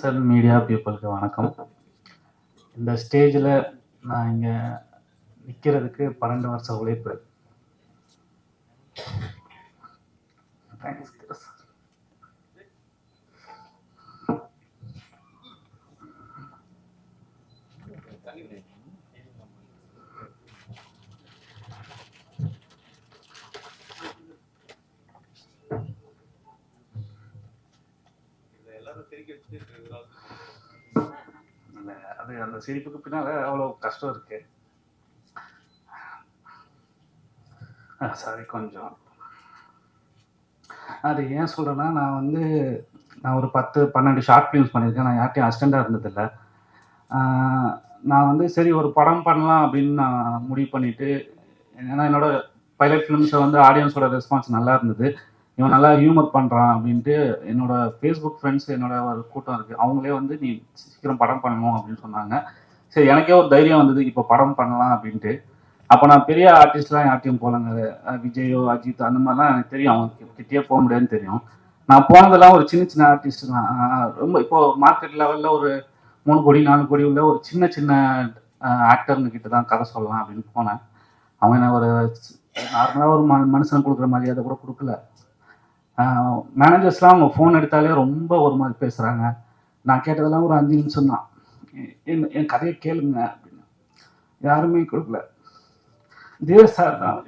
Social media பீப்புளுக்கு வணக்கம். இந்த ஸ்டேஜில் நான் இங்கே நிற்கிறதுக்கு பன்னெண்டு வருஷம் உழைப்பு. தேங்க்ஸ் அது அந்த சிரிப்புக்கு பின்னால அவ்வளோ கஷ்டம் இருக்கு. சாரி கொஞ்சம். அது ஏன் சொல்கிறேன்னா நான் வந்து நான் ஒரு பத்து பன்னெண்டு ஷார்ட் ஃபிலிம்ஸ் பண்ணியிருக்கேன். நான் யார்ட்டையும் அசிஸ்டண்ட்டாக இருந்ததில்லை. ஆஹ் நான் வந்து சரி ஒரு படம் பண்ணலாம் அப்படின்னு நான் முடிவு பண்ணிட்டு ஏன்னா என்னோட பைலட் ஃபிலிம்ஸை வந்து ஆடியன்ஸோட ரெஸ்பான்ஸ் நல்லா இருந்தது. இவன் நல்லா ஹியூமர் பண்ணுறான் அப்படின்ட்டு என்னோட ஃபேஸ்புக் ஃப்ரெண்ட்ஸ் என்னோட ஒரு கூட்டம் இருக்குது அவங்களே வந்து நீ சீக்கிரம் படம் பண்ணணும் அப்படின்னு சொன்னாங்க. சரி எனக்கே ஒரு தைரியம் வந்தது இப்போ படம் பண்ணலாம் அப்படின்ட்டு. அப்போ நான் பெரிய ஆர்டிஸ்ட்லாம் யார்ட்டையும் போகலங்க விஜயோ அஜித் அந்த மாதிரிலாம் எனக்கு தெரியும். அவங்க கிட்டேயே போக முடியாதுன்னு தெரியும். நான் போனதெல்லாம் ஒரு சின்ன சின்ன ஆர்டிஸ்ட் தான். ரொம்ப இப்போ மார்க்கெட் லெவலில் ஒரு மூணு கோடி நாலு கோடி உள்ள ஒரு சின்ன சின்ன ஆக்டருங்க கிட்ட தான் கதை சொல்லலாம் அப்படின்னு போனேன். அவங்க என்ன ஒரு நார்மலாக ஒரு ம மனுஷன் கொடுக்குற மரியாதை கூட கொடுக்கல. மேனேஜர்ஸ்லாம் அவங்க ஃபோன் எடுத்தாலே ரொம்ப ஒரு மாதிரி பேசுகிறாங்க நான் கேட்டதெல்லாம் ஒரு அஞ்சு நிமிஷம் தான். என் என் கதையை கேளுங்க அப்படின்னு. யாருமே கொடுக்கல. தேவ சார் தான்.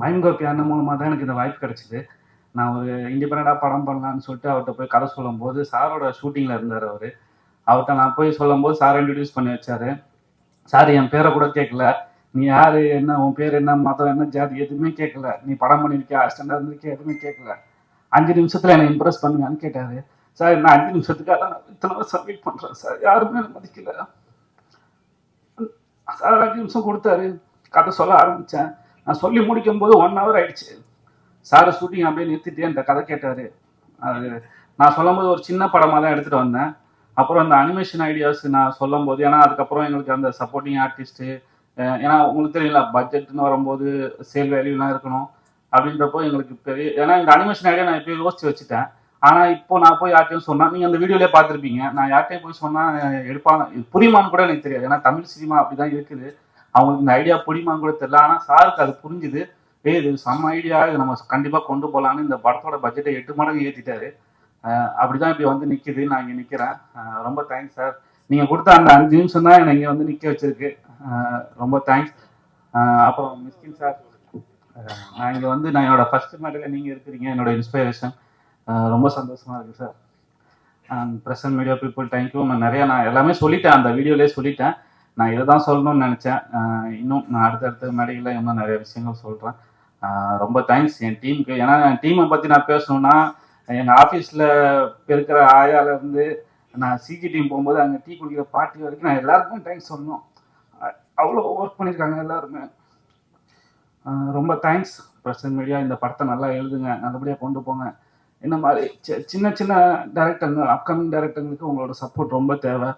மைண்ட் கோபி அண்ணன் மூலமாக தான் எனக்கு இந்த வாய்ப்பு கிடைச்சிது. நான் ஒரு இண்டிபெண்டாக படம் பண்ணலான்னு சொல்லிட்டு அவர்கிட்ட போய் கதை சொல்லும்போது சாரோட ஷூட்டிங்கில் இருந்தார் அவர். அவர்கிட்ட நான் போய் சொல்லும்போது சார் இன்ட்ரடியூஸ் பண்ணி வச்சார். சார் என் பேரை கூட கேட்கல. நீ யாரு என்ன உன் பேர் என்ன மதம் என்ன ஜாதி எதுவுமே கேட்கல. நீ படம் பண்ணியிருக்கியா அசிஸ்டண்டாக இருந்திருக்கியா எதுவுமே கேட்கல. அஞ்சு நிமிஷத்தில் என்னை இம்ப்ரெஸ் பண்ணுங்கன்னு கேட்டார். சார் நான் அஞ்சு நிமிஷத்துக்காக நான் இத்தனை வருஷம் பண்ணுறேன் சார். யாருமே மதிக்கல. சார் அஞ்சு நிமிஷம் கொடுத்தாரு. கதை சொல்ல ஆரம்பிச்சேன். நான் சொல்லி முடிக்கும் போது ஒன் ஹவர் ஆயிடுச்சு. சார் ஷூட்டிங் அப்படியே நிறுத்திட்டு அந்த கதை கேட்டார். அது நான் சொல்லும் போது ஒரு சின்ன படமாக தான் எடுத்துகிட்டு வந்தேன். அப்புறம் அந்த அனிமேஷன் ஐடியாஸ் நான் சொல்லும் போது ஏன்னா அதுக்கப்புறம் எங்களுக்கு அந்த சப்போர்ட்டிங் ஆர்டிஸ்ட்டு ஏன்னா உங்களுக்கு தெரியல பட்ஜெட்னு வரும்போது சேல் வேல்யூலாம் இருக்கணும் அப்படின்றப்போ எங்களுக்கு பெரிய ஏன்னா இந்த அனிமேஷன் ஐடியா நான் இப்போ யோசிச்சு வச்சுட்டேன். ஆனால் இப்போ நான் போய் யார்ட்டையும் சொன்னால் நீங்கள் அந்த வீடியோலேயே பார்த்துருப்பீங்க. நான் யார்ட்டையும் போய் சொன்னால் எடுப்பாங்க. இது புரியுமான்னு கூட எனக்கு தெரியாது. ஏன்னா தமிழ் சினிமா அப்படி தான் இருக்குது. அவங்களுக்கு இந்த ஐடியா புரியுமான்னு கூட தெரியல. ஆனால் சாருக்கு அது புரிஞ்சுது. ஏ இது செம்ம ஐடியா இது நம்ம கண்டிப்பாக கொண்டு போகலான்னு இந்த படத்தோட பட்ஜெட்டை எட்டு மடங்கு ஏற்றிட்டாரு அப்படிதான் இப்படி வந்து நிற்கிது நான் இங்கே நிற்கிறேன் ரொம்ப தேங்க்ஸ் சார் நீங்கள் கொடுத்த அந்த அஞ்சு நிமிஷம் தான் என்னை இங்கே வந்து நிற்க வச்சிருக்கு. ரொம்ப தேங்க்ஸ் அப்புறம் மிஸ்கின் சார் நான் இங்கே வந்து நான் என்னோட ஃபர்ஸ்ட் மேடையில் நீங்கள் இருக்கிறீங்க என்னோட இன்ஸ்பிரேஷன் ரொம்ப சந்தோஷமா இருக்கு sir present media people thank you நான் நிறையா நான் எல்லாமே சொல்லிட்டேன் அந்த வீடியோலேயே சொல்லிட்டேன். நான் இதை தான் சொல்லணும்னு நினச்சேன். இன்னும் நான் அடுத்தடுத்த மேடைகளில் இன்னும் நிறைய விஷயங்கள் சொல்கிறேன் ரொம்ப தேங்க்ஸ் என் டீமுக்கு ஏன்னா என் டீமை பற்றி நான் பேசணும்னா எங்கள் ஆஃபீஸில் இருக்கிற ஆயாலேருந்து நான் சிஜி டீம் போகும்போது அங்கே டீ குடிக்கிற பாட்டி வரைக்கும் நான் எல்லாருக்கும் தேங்க்ஸ் சொல்லணும். அவ்வளோ ஒர்க் பண்ணியிருக்காங்க எல்லாருமே. ரொம்ப தேங்க்ஸ் பிரசன் மீடியா இந்த படத்தை நல்லா எழுதுங்க நல்லபடியாக கொண்டு போங்க. இந்த மாதிரி சின்ன சின்ன டேரக்டருங்க அப்கமிங் டேரக்டர்களுக்கு உங்களோட சப்போர்ட் ரொம்ப தேவை.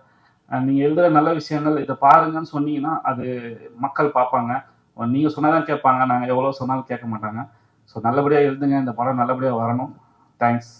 நீங்கள் எழுதுகிற நல்ல விஷயங்கள் இதை பாருங்கன்னு சொன்னீங்கன்னா அது மக்கள் பார்ப்பாங்க. நீங்கள் சொன்னாதான் கேட்பாங்க நாங்கள் எவ்வளோ சொன்னாலும் கேட்க மாட்டாங்க. ஸோ நல்லபடியாக எழுதுங்க இந்த படம் நல்லபடியாக வரணும். தேங்க்ஸ்